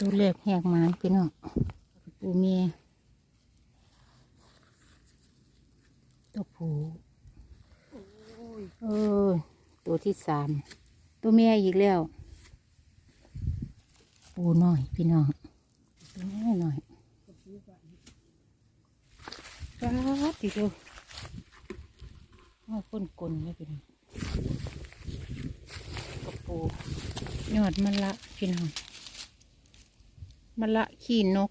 ตัวแรกแหกมานพี่น้องปูเมียตัวผูเออตัวที่สามตัวเมียอีกแล้ว ปูหน่อยพี่น้องตัวแม่หน่อยป้าดทีเดียวเอาก้นกลนเลยพี่น้องกระปูยอดมันละพี่น้อง มะละขี้นก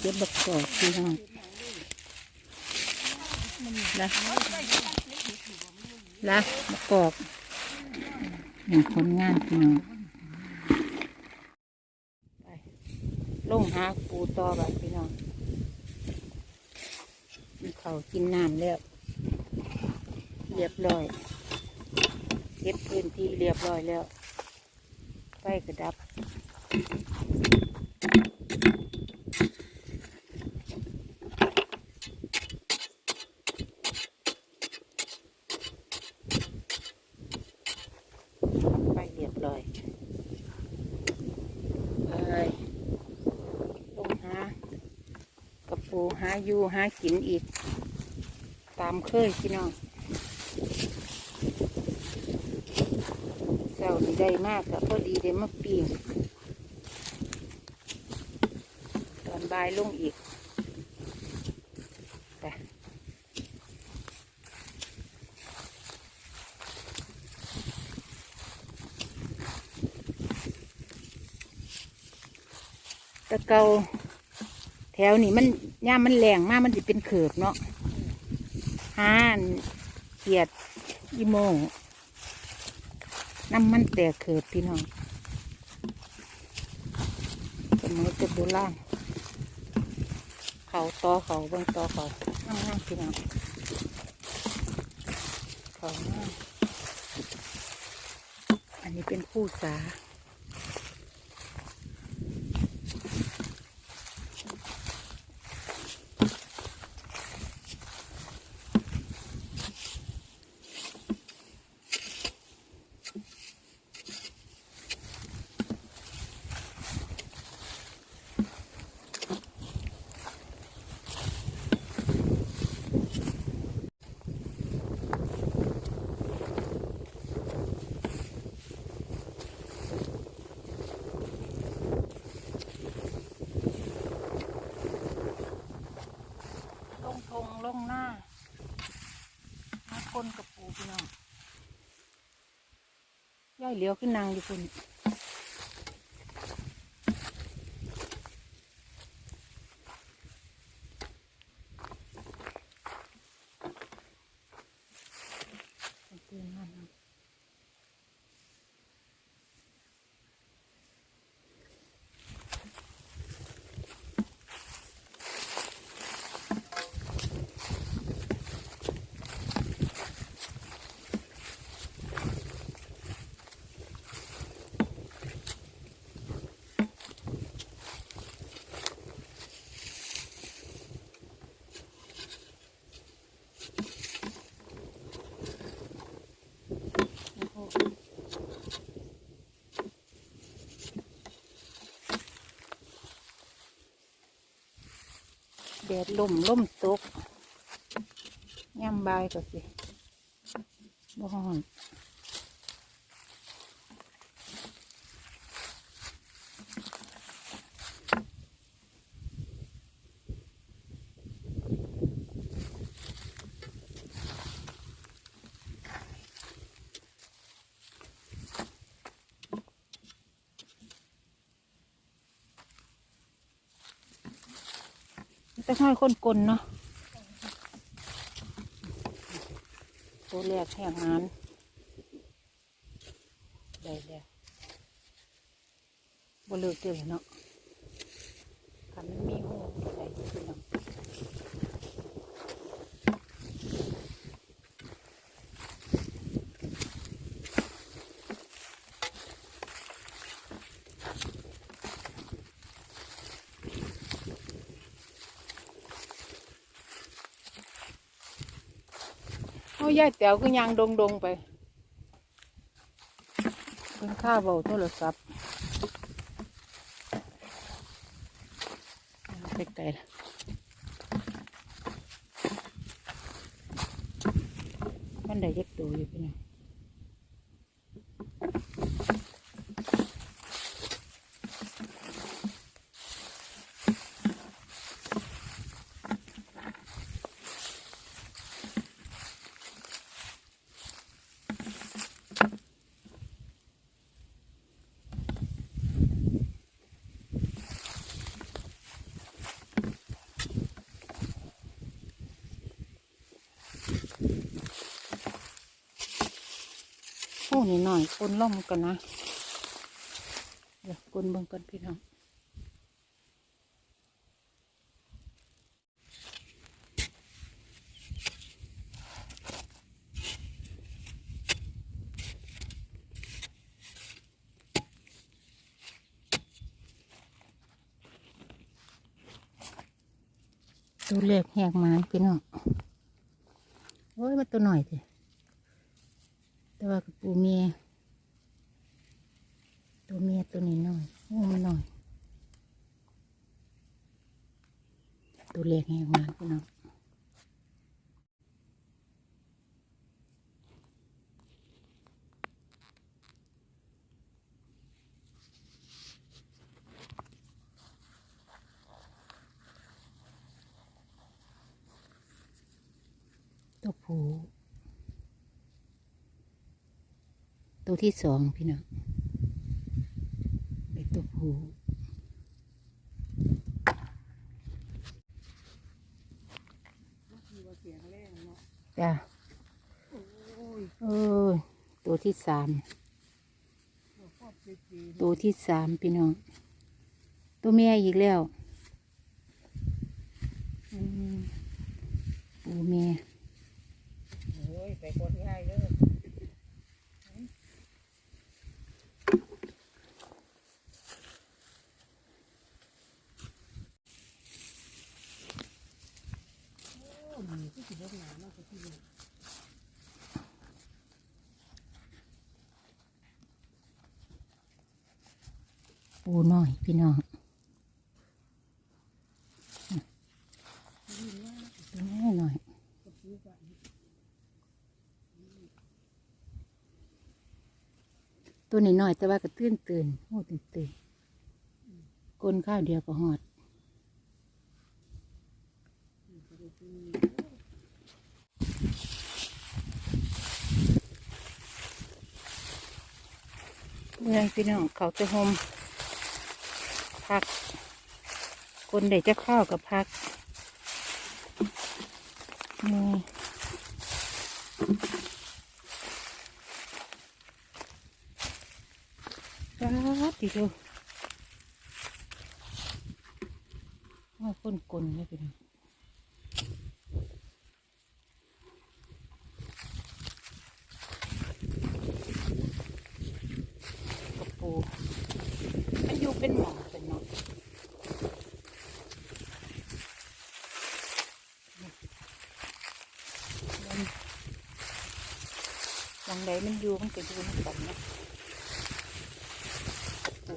เดี๋ยวบักกอกพี่น้องละละบักกอกหนึ่งคนงานพี่น้องลงหาปูต่อไปพี่น้องมีเขากินน้ำแล้ว เรียบร้อยเก็บพื้นที่เรียบร้อยแล้วไฟกระดับ ไปเรียบร้อยไปลงหากระปูหาอยู่หากินอีก ตามเคยพี่น้องเจ้านี่ได้มากก็พอดีได้มาปีงตอน บายลงอีกไปตะเกาแถวนี้มันย่ามันแรงมากมันจะเป็นเขือบเนาะห่านเขียดอีโมงน้ำมันแตกเขือบพี่น้องสมัยจะโบราณ เขาต่อเขาเบางต่อเขาน้ำน้ำพี่น้องเขาน้ำอันนี้เป็นผู้สา ลงทงลงหน้ามาคนกับปูพี่น้องย่าย เลี้ยวขึ้นนางอยู่คุณตื่นมาแล้วแดดลมลมตกย่ำบายก็สิบ่ฮ้อน จะให้คนกลนเนาะตัวแรกแห้งงานได้แล้วบ่เลิกเดียเนาะ ยายเต๋วก็ยังดงดงไปเป็นข้าวเบาโทรศัพท์ไปไกลแล้ โอ้นี่หน่อยคนล่มกันนะ เดี๋ยวคนเบิ่งกันพี่น้องตัวเล็กแหกไม้พี่น้องโอ้ยมันตัวหน่อยสิ แต่ว่ากับปูเมียตัวเมียตัวนี้หน่อยโอ้มันหน่อย ตัวเล็กแห้งมากพี่น้องตัวผู ตัวที่สองพี่น้องเป็นตัวผูจ้ะเออตัวที่สามตัวที่สามพี่น้อง ตัวเมียอีกแล้วอืมปูเมีย โอ้ยไปกดง่ายเด้อ ปูน้อยพี่น้องตัวนี้หน่อยตัวนี้หน่อยแต่ว่าก็ตื่นตื่นโอ้ตื่นตื่นกลนข้าวเดียวก็หอด เมื่อยพี่น้องเขาจะหมพัก คนใดจะเข้าวกับพักนี่รัดดิเดียวว่าคนกลนเลยพี่น้องกระปูมันอยู่เป็นหมอเป็นหมอมันหลังใดมัน อยู่มันก็อยู่เหมือนกันาะกระปู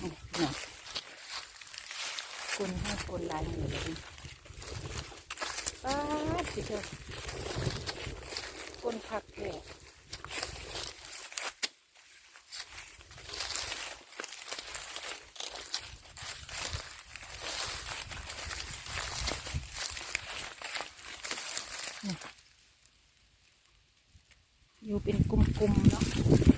นี่พี่น้องคน ให้คนลายเหนือเลยป้าดสิเธอคนผักแก่อยู่เป็นกลุ่มๆเนาะ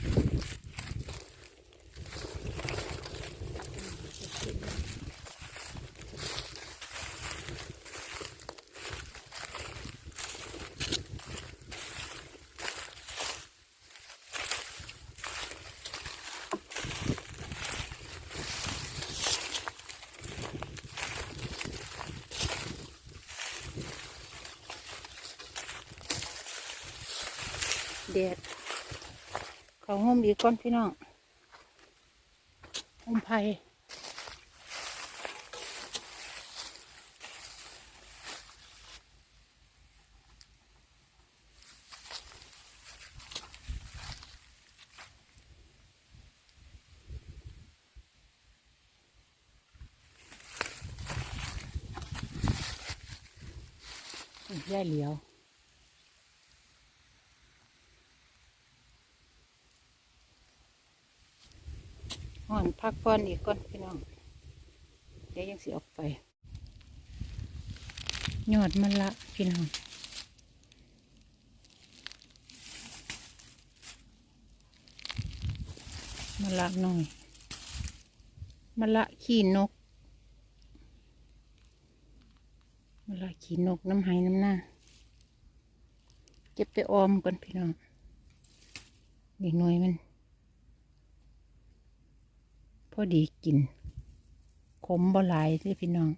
ดดเขาห่มอีกก่อนพี่น้องห่มไผ่ย่ายเหลียว ห่อน พักผ่อนอีกก่อนพี่น้อง เดี๋ยวยังสิออกไป ยอดมันละพี่น้องมันละหน่อยมันละขี้นกมันละขี้นกน้ำไหน้ำหน้าเก็บไปออมก่อนพี่น้องนี่หน่อยมัน พอดีกิน ขมบ่หลายเลยพี่น้อง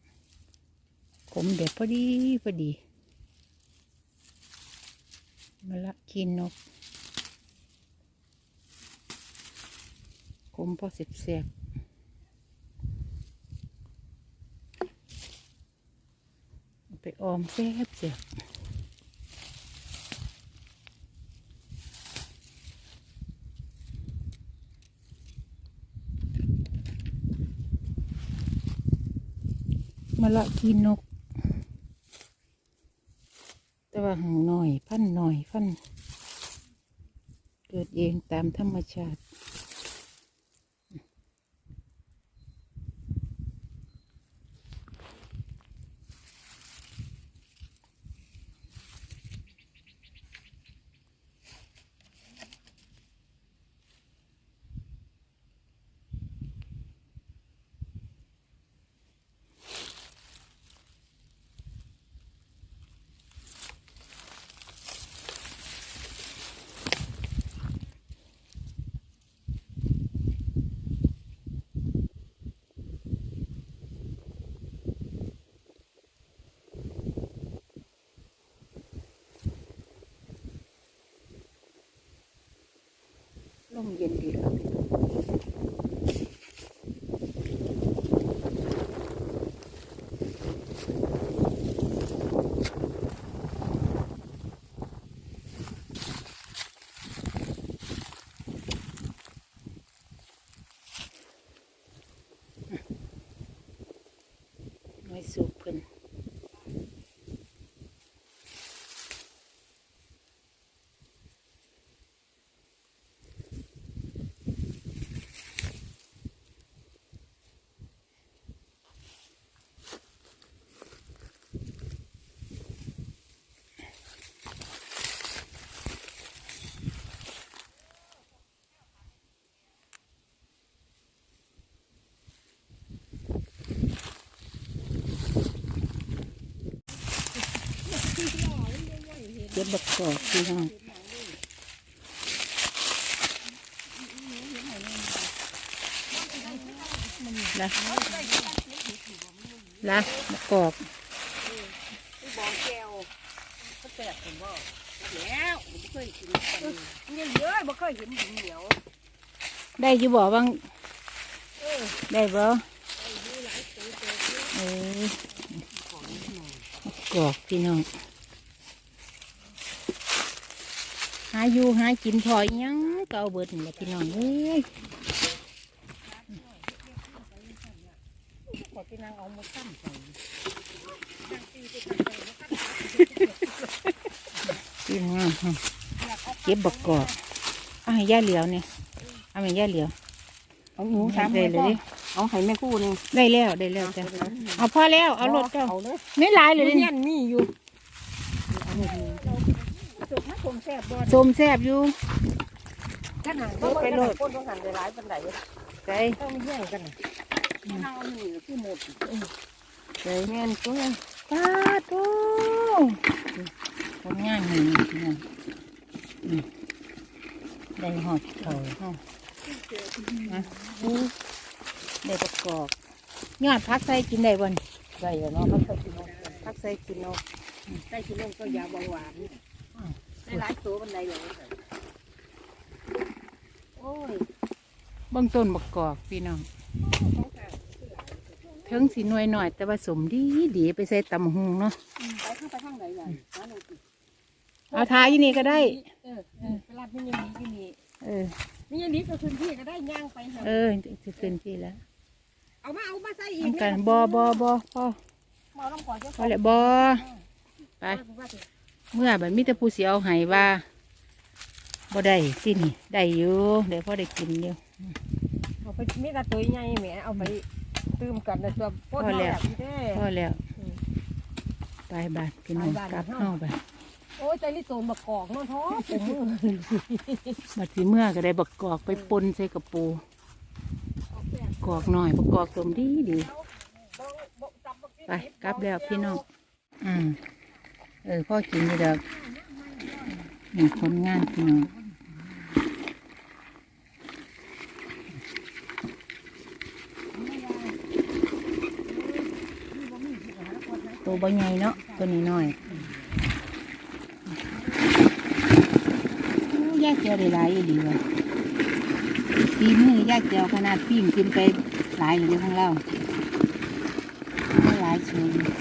ขมเด็ดพอดีพอดีมาละกินนก ขมพอเสียบเสียบไปออมแซ่บเสียบ มาละกินนก แต่ว่าหงหน่อย พันหน่อยพัน เกิดเองตามธรรมชาติ ลมเย็นดีครับพี่น้องไม่สูบเพิ่นเก็บบักกอกพี่น้องนะละบักกอกบอกแก้วเขาแตกผมบอกแล้วผมเคยกินกันเยอะๆบ่เคยเห็นเหนียวได้อยู่บ่บ้างได้บ่ไอ้ดูหลายตัวเออะเออของหน่อยบักกอกพี่น้อง หาอยู่หากินพออีหยังเก่าเบิดนี่แหละพี่น้องเอ้ยขอที่นางเอามาตั้งใส่พี่งามฮะเก็บบักกอกเอาให้ย่าเหลียวเนี่ยเอาให้ย่าเหลียวเอาหนูถามได้เลยดิเอาให้แม่คู่นี่ได้แล้วได้แล้วจ้ะเอาพอแล้วเอารถเจ้าเอาเลยไม่หลายเลยเนีนี่ยนมีอยู่สุกมาคงแซ่บบ่สมแซบอยู่ขนาดไปโลดคนต้องหันไปหลายปันไดใส่ต้องแย่งกันเอาหนีที่หมดใส่แม่นตัวปาดโอ้คนงานนี่พี่น้องอืมได้หอดเขาเฮานะอู้ได้ประกอบยอดพักใส่กินได้บ่นได้แล้วเนาะเขาเคยกินพักใส่กินเนาะได้กินนมก็ยาเบาหวาน ได้หลายตัวปันไดอย่างนี้อ้ยเบื้องต้นบักกอกพี่น้องของข้างเทิงสีหน่วยหน่อย แต่ว่าสมดีดีไปใส่ตำหุงเนาะไปข้างไปข้างไหนใหญ่หาหนูสิเอาทายี่นี่ก็ได้ เออเออไปรับนี่ยังนี้ที่นี่เออนี่ยังนี้ก็คืนที่ก็ได้ย่างไปหาเออจะขึ้นที่แล้วเอามาเอามาใส่อีทำกกันบอบอบอพอมาเอาน้ำก่อนเจ้าพอแล้วบอไป เมื่อแบบมิตรผู้เสียเอาใหายว่าบ่ได้ที่นี่ได้อยู่เดี๋ยวพอได้กินอยู่เอาไปมีแต่ตัวใหญ่แหมเอาไปตื้มกันในตัวโคตรแบบนี้เด้พอแล้วไปบาดพี่น้องกลับเข้าไปโอ้ยใจนี่โตนมากอกเนาะท้อผมมือบัดสิเมื่อก็ได้บักกอกไปปนใส่กระปูกอกหน่อยบักกอกสมดีดีไปกลับแล้วพี่น้องอืม เออพ่อกินอยู่ดอกนี่คนงานพี่น้องตัวใบใหญ่เนาะตัวนี้น้อยอู้ยกเจียวได้หลายอีหลีว่ะปีมือแยกเจียวขนาดปิ้งกินไปหลายอยู่ในของเราได้หลายเชิง